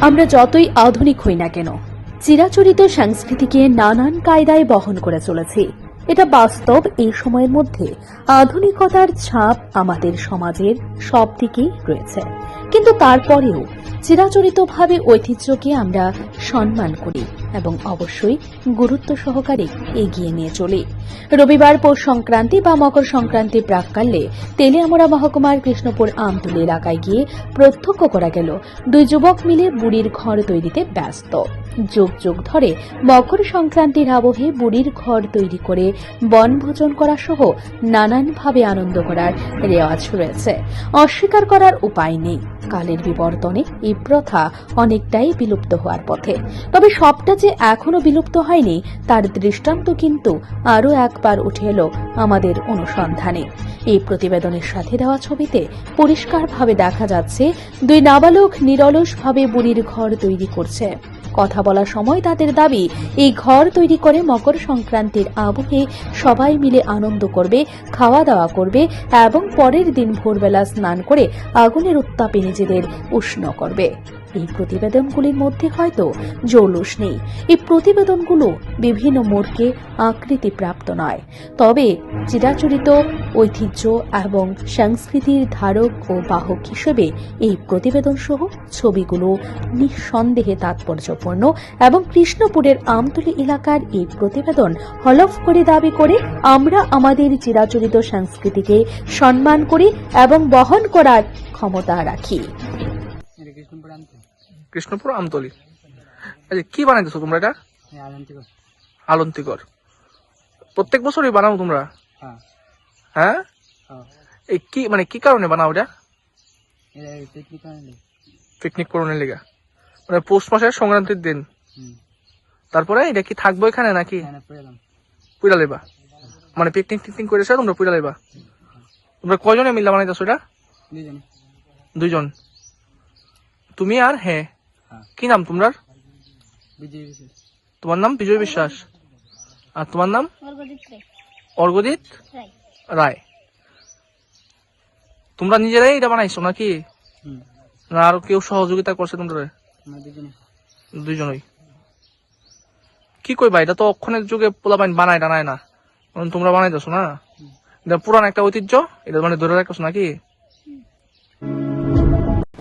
আমরা যতই আধুনিক হই না কেন চিরাচরিত সংস্কৃতিকে নানান কায়দায় বহন করে চলেছি। এটা বাস্তব এই সময়ের মধ্যে। আধুনিকতার ছাপ আমাদের সমাজের সব দিকেই রয়েছে। কিন্তু তারপরেও চিরাচরিতভাবে ঐতিহ্যকে আমরা সম্মান করি এবং অবশ্যই গুরুত্ব সহকারে এগিয়ে নিয়ে চলি। রবিবার পৌষ সংক্রান্তি বা মকর সংক্রান্তি প্রাককালে তেলিয়ামরা মহকুমার কৃষ্ণপুর আমতুলি এলাকায় গিয়ে প্রত্যক্ষ করা গেল। দুই যুবক মিলে বুড়ির ঘর তৈরিতে ব্যস্ত। যুগ যুগ ধরে মকর সংক্রান্তির আবহে বুড়ির ঘর তৈরি করে বনভোজন করা সহ নানানভাবে আনন্দ করার রেওয়াজ রয়েছে। অস্বীকার করার উপায় নেই। কালের বিবর্তনে এই প্রথা অনেকটাই বিলুপ্ত হওয়ার পথে। তবে সবটা যে এখনও বিলুপ্ত হয়নি, তার দৃষ্টান্ত কিন্তু আরও একবার উঠে এলো আমাদের অনুসন্ধানে। এই প্রতিবেদনের সাথে দেওয়া ছবিতে পরিষ্কারভাবে দেখা যাচ্ছে, দুই নাবালক নিরলসভাবে বুড়ির ঘর তৈরি করছে। কথা বলার সময় তাদের দাবি, এই ঘর তৈরি করে মকর সংক্রান্তির আবহে সবাই মিলে আনন্দ করবে, খাওয়া দাওয়া করবে এবং পরের দিন ভোরবেলা স্নান করে আগুনের উত্তাপে নিজেদের উষ্ণ করবে। এই প্রতিবেদনগুলির মধ্যে হয়তো জৌলুস নেই। এই প্রতিবেদনগুলো বিভিন্ন মোড়কে আকৃতি প্রাপ্ত নয়। তবে চিরাচরিত ঐতিহ্য এবং সংস্কৃতির ধারক ও বাহক হিসেবে এই প্রতিবেদন সহ ছবিগুলো নিঃসন্দেহে তাৎপর্যপূর্ণ এবং কৃষ্ণপুরের আমতলী এলাকার এই প্রতিবেদন হলফ করে দাবি করে আমরা আমাদের চিরাচরিত সংস্কৃতিকে সম্মান করি এবং বহন করার ক্ষমতা রাখি। কৃষ্ণপুর আমতলি। আচ্ছা কি বানাইতেছো তোমরা এটা? হ্যাঁ আলন্তিকর। প্রত্যেক বছরই বানাও তোমরা? হ্যাঁ। হ্যাঁ? হ্যাঁ। এই কি মানে কি কারণে বানাও এটা? পিকনিক করণের লেগা। মানে পৌষ মাসের সংক্রান্তির দিন। তারপরে এটা কি থাকব এখানে নাকি? পড়লাম লেবা মানে পিকনিক টিকনিক করেছে তোমরা পুরা লেবা তোমরা কয়জনে মিল্লা বানাইতেছো এটা? দুজন দুইজন। তুমি আর হ্যাঁ কি নাম বিশেষ তোমার নাম? বিজয় বিশ্বাস। আর তোমার নাম? অর্গজিৎ রায়। তোমরা নিজেরাই এটা বানাইছো নাকি? না আরও কেউ সহযোগিতা করছে তোমরা আমরা দুজনে। দুইজনই। কি কইবা এটা তো অক্ষণের যুগে পোলা পোলাপাইন বানায় টানায় না। কারণ তোমরা বানাইতেছো না? এটা পুরান একটা ঐতিহ্য এটা মানে ধরে রাখছো নাকি?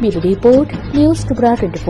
ব্যুরো রিপোর্ট নিউজ টুকরা টোয়েন্টি